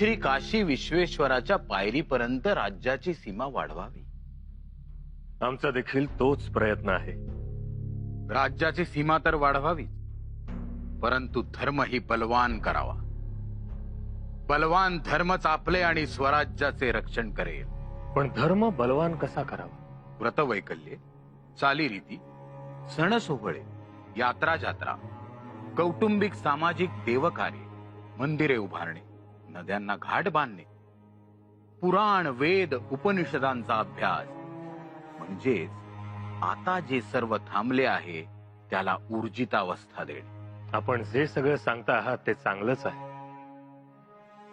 श्री काशी विश्वेश्वराच्या पायरीपर्यंत राज्याची सीमा वाढवावी. आमचा देखील तोच प्रयत्न आहे. राज्याची सीमा तर वाढवावी. परंतु धर्म ही बलवान करावा. बलवान धर्मच आपले आणि स्वराज्याचे रक्षण करेल. पण धर्म बलवान कसा करावा? व्रतवैकल्ये चालीरीती सण सोहळे यात्रा जात्रा कौटुंबिक सामाजिक देवकार्य मंदिरे उभारणे नद्यांना घाट बांधणे. पुराण वेद उपनिषदांचा अभ्यास. म्हणजेच आता जे सर्व थांबले आहे त्याला ऊर्जितावस्था देणे. आपण जे सगळं सांगता आहात ते चांगलंच आहे.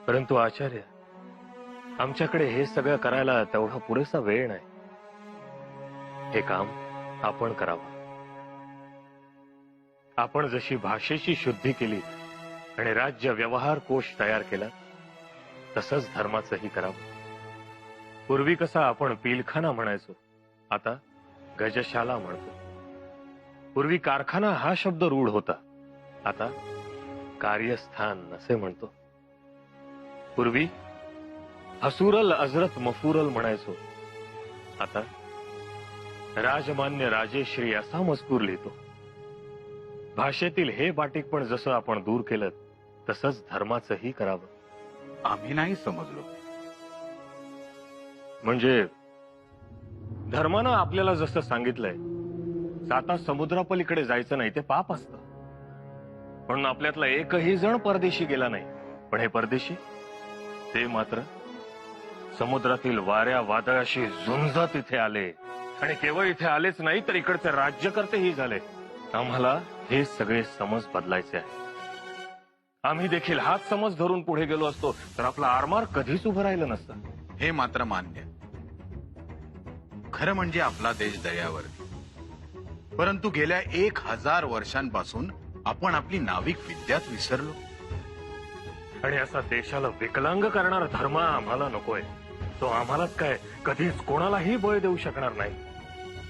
परंतु आचार्य आमच्याकडे हे सगळं करायला तेवढा पुरेसा वेळ नाही. हे काम आपण करावं. आपण जशी भाषेची शुद्धी केली आणि राज्य व्यवहार कोश तयार केला तसंच धर्माचंही करावं. पूर्वी कसा आपण पिलखाना म्हणायचो आता गजशाला म्हणतो. पूर्वी कारखाना हा शब्द रूढ होता आता कार्यस्थान असे म्हणतो. पूर्वी हसुरल अजरत मफुरल म्हणायचो आता राजमान्य राजेश्री असा मजकूर लिहितो. भाषेतील हे बाटिक पण जसं आपण दूर केलं तसंच धर्माचंही करावं. आम्ही नाही समजलो. म्हणजे धर्मानं आपल्याला जसं सांगितलंय जाता समुद्रापलीकडे जायचं नाही ते पाप असतं. म्हणून आपल्यातला एकही जण परदेशी गेला नाही. पण हे परदेशी? ते मात्र समुद्रातील वाऱ्या वादळाशी झुंजत इथे आले. आणि केवळ इथे आलेच नाही तर इकडचे राज्यकर्तेही झाले. आम्हाला हे सगळे समज बदलायचे आहे आम्ही देखील हाच समज धरून पुढे गेलो असतो तर आपला आरमार कधीच उभं राहिलं नसतं. हे मात्र मान्य. खरं म्हणजे आपला देश दर्यावरती परंतु गेल्या एक हजार वर्षांपासून आपण आपली नाविक विद्याच विसरलो. आणि असा देशाला विकलांग करणारा धर्म आम्हाला नकोय. तो आम्हालाच काय कधीच कोणालाही बळ देऊ शकणार नाही.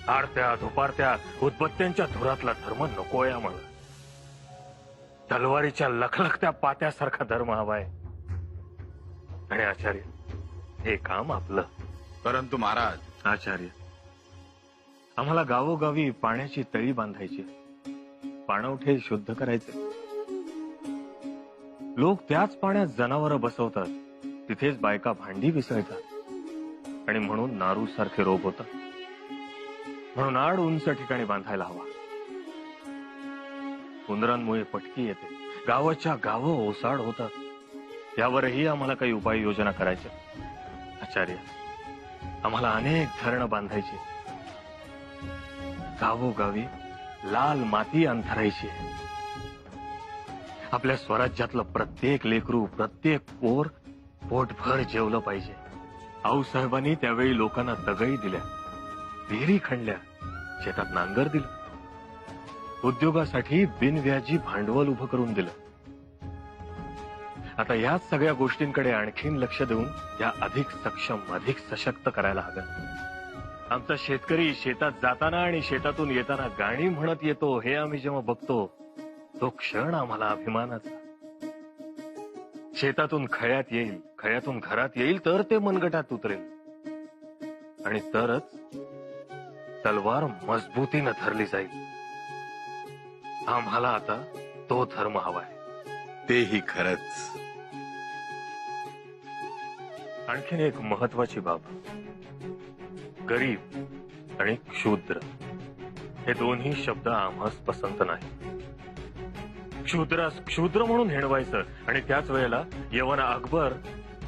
आरत्या धुपारत्या उदबत्त्यांच्या धुरातला धर्म नकोय आम्हाला. तलवारीच्या लखलखत्या पात्यासारखा धर्म हवाय. आणि आचार्य हे काम आपलं. परंतु महाराज आचार्य आम्हाला गावोगावी पाण्याची तळी बांधायची पाणवठे शुद्ध करायचे. लोक त्याच पाण्यात जनावर बसवतात. तिथेच बायका भांडी विसळतात आणि म्हणून नारू सारखे रोग होतात. म्हणून आड उंच ठिकाणी बांधायला हवा. उंदरांमुळे पटकी येते. गावाच्या गावं ओसाड होतात. यावरही आम्हाला काही उपाययोजना करायच्या. आचार्य आम्हाला अनेक धरणं बांधायची गावोगावी लाल माती अंथरायची आपल्या स्वराज्यातलं प्रत्येक लेकरू प्रत्येक पोर पोटभर जेवलं पाहिजे. आऊसाहेबांनी त्यावेळी लोकांना दगई दिल्या. विहिरी खणल्या. शेतात नांगर दिलं. उद्योगासाठी बिनव्याजी भांडवल उभं करून दिलं. आता याच सगळ्या गोष्टींकडे आणखीन लक्ष देऊन या अधिक सक्षम अधिक सशक्त करायला हव्या आमचा शेतकरी शेतात जाताना आणि शेतातून येताना गाणी म्हणत येतो हे आम्ही जेव्हा बघतो तो क्षण आम्हाला अभिमानाचा. शेतातून खळ्यात येईल खळ्यातून घरात येईल तर ते मनगटात उतरेल. आणि तरच तलवार मजबूतीनं धरली जाईल. आम्हाला आता तो धर्म हवाय तेही खरंच. आणखीन एक महत्वाची बाब. गरीब आणि क्षुद्र. हे दोन्ही शब्द आम्हास पसंत नाही क्षुद्रास क्षुद्र म्हणून हिणवायचं आणि त्याच वेळेला यवन अकबर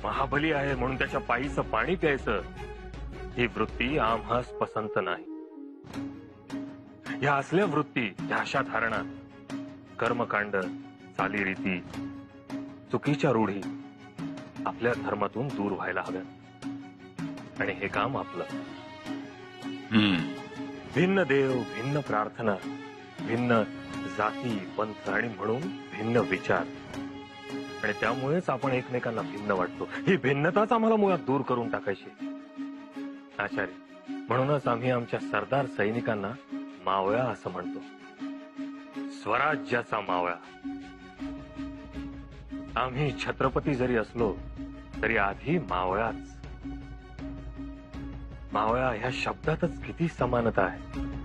महाबली आहे म्हणून त्याच्या पायीचं पाणी प्यायचं ही वृत्ती आम्हास पसंत नाही. या असल्या वृत्ती या अशा धारणा कर्मकांड चालीरीती चुकीच्या रूढी आपल्या धर्मातून दूर व्हायला हव्या आणि हे काम आपलं. हम्म. भिन्न देव भिन्न प्रार्थना भिन्न जाती पंथ आणि म्हणून भिन्न विचार. आणि त्यामुळेच आपण एकमेकांना भिन्न वाटतो. ही भिन्नताच आम्हाला मुळात दूर करून टाकायची. आचार्य म्हणूनच आम्ही आमच्या सरदार सैनिकांना मावळा असं म्हणतो. स्वराज्याचा मावळा. आम्ही छत्रपती जरी असलो तरी आधी मावळाच. मावळा ह्या शब्दातच किती समानता आहे?